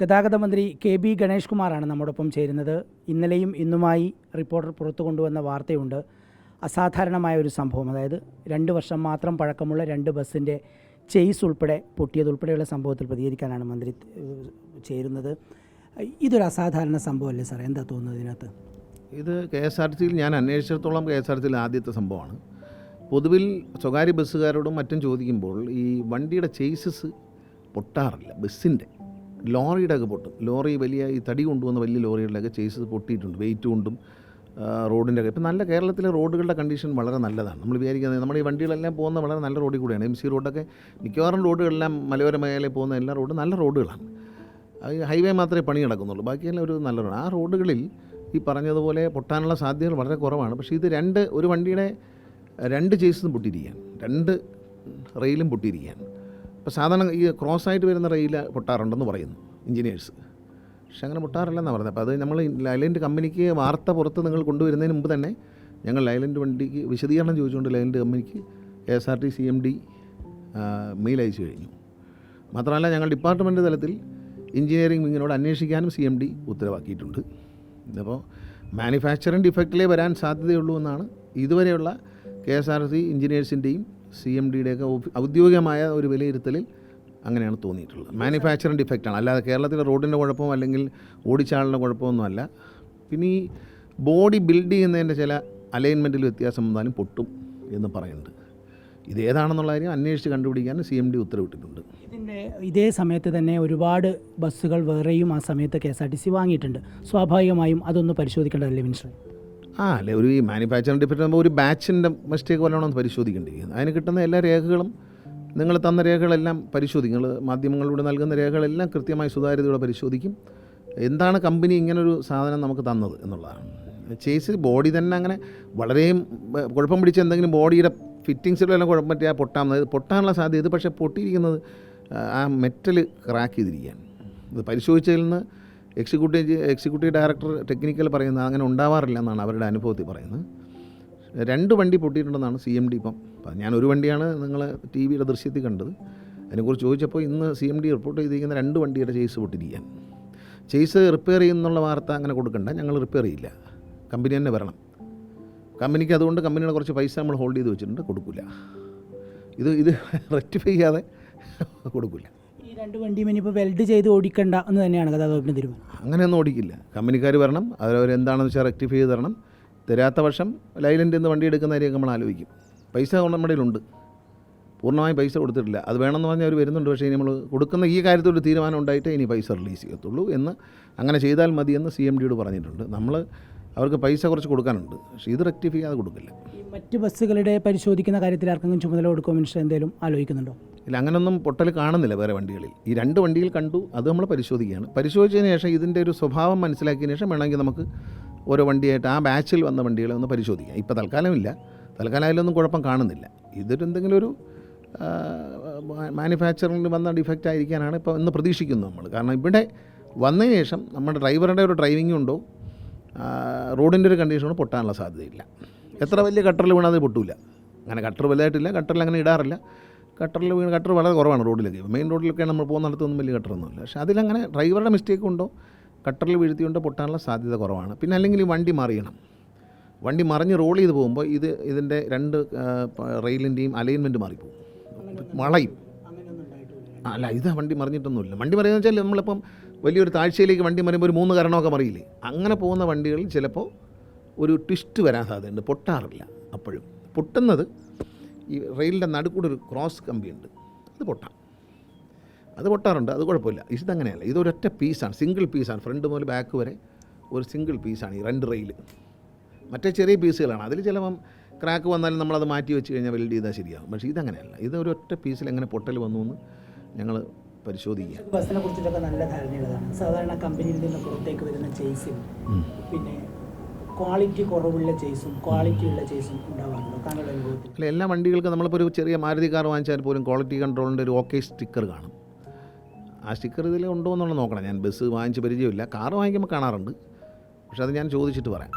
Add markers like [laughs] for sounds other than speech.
ഗതാഗത മന്ത്രി K B Ganesh കുമാറാണ് നമ്മോടൊപ്പം ചേരുന്നത്. ഇന്നലെയും ഇന്നുമായി റിപ്പോർട്ടർ പുറത്തു കൊണ്ടുവന്ന വാർത്തയുണ്ട്. അസാധാരണമായ ഒരു സംഭവം. അതായത് രണ്ട് വർഷം മാത്രം പഴക്കമുള്ള രണ്ട് ബസ്സിന്റെ ചെയ്സ് ഉൾപ്പെടെ പൊട്ടിയതുൾപ്പെടെയുള്ള സംഭവത്തിൽ പ്രതികരിക്കാനാണ് മന്ത്രി ചേരുന്നത്. ഇതൊരു അസാധാരണ സംഭവമല്ലേ സാർ എന്താ തോന്നുന്നത് ഇതിനകത്ത്? ഇത് കെ എസ് ആർ ടി സിയിൽ ഞാൻ അന്വേഷിച്ചിടത്തോളം കെ എസ് ആർ ടി സിയിൽ ആദ്യത്തെ സംഭവമാണ്. പൊതുവിൽ സ്വകാര്യ ബസ്സുകാരോടും മറ്റും ചോദിക്കുമ്പോൾ ഈ വണ്ടിയുടെ ചെയ്സസ് പൊട്ടാറില്ല ബസ്സിന്റെ ലോറിയുടെ ഒക്കെ പൊട്ടും. ലോറി വലിയ ഈ തടി കൊണ്ടുവന്ന വലിയ ലോറികളുടെയൊക്കെ ചേസ് പൊട്ടിയിട്ടുണ്ട് വെയിറ്റ് കൊണ്ടും റോഡിന്റെ ഒക്കെ ഇപ്പം നല്ല കേരളത്തിലെ റോഡുകളുടെ കണ്ടീഷൻ വളരെ നല്ലതാണ്. നമ്മൾ വിചാരിക്കുന്നത് നമ്മുടെ ഈ വണ്ടികളെല്ലാം പോകുന്ന വളരെ നല്ല റോഡിൽ കൂടിയാണ്. എം സി റോഡൊക്കെ മിക്കവാറും റോഡുകളെല്ലാം മലയോര മേഖലയിൽ പോകുന്ന എല്ലാ റോഡും നല്ല റോഡുകളാണ്. അത് ഹൈവേ മാത്രമേ പണി നടക്കുന്നുള്ളൂ. ബാക്കിയെല്ലാം ഒരു നല്ല റോഡ് ആ റോഡുകളിൽ ഈ പറഞ്ഞതുപോലെ പൊട്ടാനുള്ള സാധ്യതകൾ വളരെ കുറവാണ്. പക്ഷേ ഇത് രണ്ട് ഒരു വണ്ടിയുടെ രണ്ട് ചേസും പൊട്ടിയിരിക്കുകയാണ്. രണ്ട് റെയിലും പൊട്ടിയിരിക്കുകയാണ്. അപ്പോൾ സാധാരണ ഈ ക്രോസ് ആയിട്ട് വരുന്ന റെയിൽ പൊട്ടാറുണ്ടെന്ന് പറയുന്നു എഞ്ചിനീയേഴ്സ് പക്ഷെ അങ്ങനെ പൊട്ടാറില്ലെന്നാണ് പറഞ്ഞത്. അപ്പോൾ അത് നമ്മൾ ലൈലൻഡ് കമ്പനിക്ക് വാർത്ത പുറത്ത് നിങ്ങൾ കൊണ്ടുവരുന്നതിന് മുമ്പ് തന്നെ ഞങ്ങൾ ലൈലൻഡ് വണ്ടിക്ക് വിശദീകരണം ചോദിച്ചുകൊണ്ട് ലൈലൻഡ് കമ്പനിക്ക് K S R T C M D mail അയച്ചു കഴിഞ്ഞു. മാത്രമല്ല ഞങ്ങൾ ഡിപ്പാർട്ട്മെന്റ് തലത്തിൽ എഞ്ചിനീയറിംഗ് വിങ്ങിനോട് അന്വേഷിക്കാനും സി എം ഡി ഉത്തരവാക്കിയിട്ടുണ്ട്. അപ്പോൾ മാനുഫാക്ചറിങ് ഡിഫക്റ്റിലേ വരാൻ സാധ്യതയുള്ളൂ എന്നാണ് ഇതുവരെയുള്ള കെ എസ് ആർ സി എഞ്ചിനീയേഴ്സിന്റെയും സി എം ഡിയുടെയൊക്കെ ഔദ്യോഗികമായ ഒരു വിലയിരുത്തലിൽ അങ്ങനെയാണ് തോന്നിയിട്ടുള്ളത്. മാനുഫാക്ചറിങ് ഡിഫക്റ്റാണ് അല്ലാതെ കേരളത്തിലെ റോഡിന്റെ കുഴപ്പമോ അല്ലെങ്കിൽ ഓടിച്ചാളിന്റെ കുഴപ്പമൊന്നുമല്ല പിന്നെ ഈ ബോഡി ബിൽഡ് ചെയ്യുന്നതിന്റെ ചില അലൈൻമെന്റിൽ വ്യത്യാസം വന്നാലും പൊട്ടും എന്ന് പറയുന്നുണ്ട്. ഇതേതാണെന്നുള്ള കാര്യം അന്വേഷിച്ച് കണ്ടുപിടിക്കാൻ സി എം ഡി ഉത്തരവിട്ടിട്ടുണ്ട്. ഇതിന്റെ ഇതേ സമയത്ത് തന്നെ ഒരുപാട് ബസ്സുകൾ വേറെയും ആ സമയത്ത് K S R T C വാങ്ങിയിട്ടുണ്ട്. സ്വാഭാവികമായും അതൊന്ന് പരിശോധിക്കേണ്ടതല്ലേ മിനിസ്റ്റർ ആ അല്ലെ ഒരു മാനുഫാക്ചറിങ് ഡിഫക്റ്റ് ആകുമ്പോൾ ഒരു ബാച്ചിന്റെ മിസ്റ്റേക്ക് വല്ലതും ഒന്ന് പരിശോധിക്കേണ്ടി അതിന് കിട്ടുന്ന എല്ലാ രേഖകളും നിങ്ങൾ തന്ന രേഖകളെല്ലാം പരിശോധിക്കും. നിങ്ങൾ മാധ്യമങ്ങളിലൂടെ നൽകുന്ന രേഖകളെല്ലാം കൃത്യമായി സുതാര്യതയോടെ പരിശോധിക്കും. എന്താണ് കമ്പനി ഇങ്ങനൊരു സാധനം നമുക്ക് തന്നത് എന്നുള്ളതാണ്. ചേസ് ബോഡി തന്നെ അങ്ങനെ വളരെയും കുഴപ്പം പിടിച്ച എന്തെങ്കിലും ബോഡിയുടെ ഫിറ്റിങ്സിലെല്ലാം കുഴപ്പം പറ്റിയാൽ പൊട്ടാമെന്നത് പൊട്ടാനുള്ള സാധ്യത ഇത് പക്ഷേ പൊട്ടിയിരിക്കുന്നത് ആ മെറ്റൽ ക്രാക്ക് ചെയ്തിരിക്കുകയാണ്. ഇത് പരിശോധിച്ചതിൽ നിന്ന് എക്സിക്യൂട്ടീവ് എക്സിക്യൂട്ടീവ് ഡയറക്ടർ ടെക്നിക്കൽ പറയുന്നത് അങ്ങനെ ഉണ്ടാവാറില്ല എന്നാണ് അവരുടെ അനുഭവത്തിൽ പറയുന്നത്. രണ്ട് വണ്ടി പൊട്ടിയിട്ടുണ്ടെന്നാണ് സി എം ഡി ഇപ്പം ഞാൻ ഒരു വണ്ടിയാണ് നിങ്ങൾ ടി വിയുടെ ദൃശ്യത്തിൽ കണ്ടത്. അതിനെക്കുറിച്ച് ചോദിച്ചപ്പോൾ ഇന്ന് സി എം ഡി റിപ്പോർട്ട് ചെയ്തിരിക്കുന്ന രണ്ട് വണ്ടിയുടെ ചെയ്സ് പൊട്ടിരിക്കാൻ ചെയ്സ് റിപ്പയർ ചെയ്യുന്നുള്ള വാർത്ത അങ്ങനെ കൊടുക്കണ്ട ഞങ്ങൾ റിപ്പയർ ചെയ്യില്ല. കമ്പനി തന്നെ വരണം. കമ്പനിക്ക് അതുകൊണ്ട് കമ്പനിയുടെ കുറച്ച് പൈസ നമ്മൾ ഹോൾഡ് ചെയ്ത് വെച്ചിട്ടുണ്ട് കൊടുക്കില്ല. ഇത് ഇത് [laughs] റെക്ടിഫൈ ചെയ്യാതെ കൊടുക്കില്ല. ഈ രണ്ട് വണ്ടിയും ഇനിയിപ്പോൾ വെൽഡ് ചെയ്ത് ഓടിക്കണ്ട എന്ന് തന്നെയാണ് ഗതാഗതത്തിന് തീരുമാനം അങ്ങനെയൊന്നും ഓടിക്കില്ല. കമ്പനിക്കാർ വരണം അവരവരെന്താണെന്ന് വെച്ചാൽ റെക്ടിഫൈ ചെയ്ത് തരണം. തരാത്ത വർഷം ലൈലൻഡ് നിന്ന് വണ്ടി എടുക്കുന്ന കാര്യമൊക്കെ നമ്മൾ ആലോചിക്കും. പൈസ നമ്മുടെ ഉണ്ട് പൂർണമായും പൈസ കൊടുത്തിട്ടില്ല. അത് വേണമെന്ന് പറഞ്ഞാൽ അവർ വരുന്നുണ്ട് പക്ഷേ ഇനി നമ്മൾ കൊടുക്കുന്ന ഈ കാര്യത്തിൽ ഒരു തീരുമാനം ഉണ്ടായിട്ടേ ഇനി പൈസ റിലീസ് ചെയ്യത്തുള്ളൂ എന്ന് അങ്ങനെ ചെയ്താൽ മതിയെന്ന് സി എം ഡിയോട് പറഞ്ഞിട്ടുണ്ട്. നമ്മൾ അവർക്ക് പൈസ കുറച്ച് കൊടുക്കാനുണ്ട്. പക്ഷേ ഇത് റെക്ടിഫൈ ചെയ്യാതെ കൊടുക്കില്ല. മറ്റ് ബസ്സുകളുടെ പരിശോധിക്കുന്ന കാര്യത്തിൽ ആർക്കെങ്കിലും ചുമതല കൊടുക്കുമോ മിനിസ്റ്റർ? എന്തെങ്കിലും ആലോചിക്കുന്നുണ്ടോ? ഇല്ല അങ്ങനൊന്നും പൊട്ടൽ കാണുന്നില്ല വേറെ വണ്ടികളിൽ. ഈ രണ്ട് വണ്ടിയിൽ കണ്ടു അത് നമ്മൾ പരിശോധിക്കുകയാണ്. പരിശോധിച്ചതിന് ശേഷം ഇതിന്റെ ഒരു സ്വഭാവം മനസ്സിലാക്കിയതിന് ശേഷം വേണമെങ്കിൽ നമുക്ക് ഓരോ വണ്ടിയായിട്ട് ആ ബാച്ചിൽ വന്ന വണ്ടികളെ ഒന്ന് പരിശോധിക്കാം. ഇപ്പോൾ തൽക്കാലമില്ല. തൽക്കാലം അതിലൊന്നും കുഴപ്പം കാണുന്നില്ല. ഇതൊരു എന്തെങ്കിലും ഒരു മാനുഫാക്ചറിൽ വന്ന ഡിഫക്റ്റ് ആയിരിക്കാനാണ് ഇപ്പോൾ ഇന്ന് പ്രതീക്ഷിക്കുന്നത് നമ്മൾ. കാരണം ഇവിടെ വന്നതിന് ശേഷം നമ്മുടെ ഡ്രൈവറുടെ ഒരു ഡ്രൈവിംഗ് ഉണ്ടോ? റോഡിന്റെ ഒരു കണ്ടീഷനോട് പൊട്ടാനുള്ള സാധ്യതയില്ല. എത്ര വലിയ കട്ടറിൽ വീണാൽ അത് പൊട്ടില്ല അങ്ങനെ കട്ടർ വലുതായിട്ടില്ല കട്ടറിൽ അങ്ങനെ ഇടാറില്ല. കട്ടറിൽ വീണ് കട്ടർ വളരെ കുറവാണ് റോഡിലൊക്കെ. മെയിൻ റോഡിലൊക്കെ നമ്മൾ പോകുന്നിടത്തൊന്നും വലിയ കട്ടറൊന്നുമില്ല പക്ഷേ അതിലങ്ങനെ ഡ്രൈവറുടെ മിസ്റ്റേക്ക് ഉണ്ടോ? കട്ടറിൽ വീഴ്ത്തിയുണ്ടോ പൊട്ടാനുള്ള സാധ്യത കുറവാണ്. പിന്നെ അല്ലെങ്കിൽ ഈ വണ്ടി മറിയണം. വണ്ടി മറിഞ്ഞ് റോൾ ചെയ്ത് പോകുമ്പോൾ ഇത് ഇതിന്റെ രണ്ട് റെയിലിന്റെയും അലൈൻമെന്റ് മാറിപ്പോകും വളയും അല്ല ഇത് വണ്ടി മറിഞ്ഞിട്ടൊന്നുമില്ല. വണ്ടി മറിയെന്ന് വെച്ചാൽ നമ്മളിപ്പം വലിയൊരു താഴ്ചയിലേക്ക് വണ്ടി മറിയുമ്പോൾ ഒരു മൂന്ന് കരണമൊക്കെ മറിയില്ലേ? അങ്ങനെ പോകുന്ന വണ്ടികളിൽ ചിലപ്പോൾ ഒരു ട്വിസ്റ്റ് വരാൻ സാധ്യതയുണ്ട്. പൊട്ടാറില്ല അപ്പോഴും. പൊട്ടുന്നത് ഈ റെയിലിന്റെ നടുക്കൂടെ ഒരു ക്രോസ് കമ്പിയുണ്ട് അത് പൊട്ടാം. അത് പൊട്ടാറുണ്ട്. അത് കുഴപ്പമില്ല. ഇതങ്ങനെയല്ല. ഇതൊരൊറ്റ പീസാണ് സിംഗിൾ പീസാണ് ഫ്രണ്ട് മുതൽ ബാക്ക് വരെ ഒരു സിംഗിൾ പീസാണ് ഈ രണ്ട് റെയിൽ മറ്റേ ചെറിയ പീസുകളാണ് അതിൽ ചിലപ്പം ക്രാക്ക് വന്നാലും നമ്മളത് മാറ്റി വെച്ച് കഴിഞ്ഞാൽ വെൽഡ് ചെയ്താൽ ശരിയാകും പക്ഷേ ഇതങ്ങനെയല്ല. ഇത് പീസിൽ എങ്ങനെ പൊട്ടൽ വന്നു എന്ന് ഞങ്ങൾ പരിശോധിക്കുക. ബസ്സിനെ കുറിച്ചിട്ടൊക്കെ നല്ല ധാരണയുള്ളതാണ്. സാധാരണ കമ്പനിയിൽ നിന്ന് പുറത്തേക്ക് വരുന്ന ചേസും പിന്നെ ക്വാളിറ്റി കുറവുള്ള ചേസും ക്വാളിറ്റി ഉള്ള ചേസും ഉണ്ടാവാറുണ്ടോ. താങ്കളുടെ അനുഭവത്തിൽ. അല്ല എല്ലാ വണ്ടികൾക്കും നമ്മളിപ്പോൾ ഒരു ചെറിയ മാരുതി കാർ വാങ്ങിച്ചാൽ പോലും ക്വാളിറ്റി കൺട്രോളിന്റെ ഒരു ഓക്കെ സ്റ്റിക്കർ കാണും. ആ സ്റ്റിക്കർ ഇതിൽ ഉണ്ടോ എന്നുള്ളത് നോക്കണം. ഞാൻ ബസ് വാങ്ങിച്ച് പരിചയമില്ല. കാർ വാങ്ങിക്കുമ്പോൾ കാണാറുണ്ട്. പക്ഷെ അത് ഞാൻ ചോദിച്ചിട്ട് പറയാം.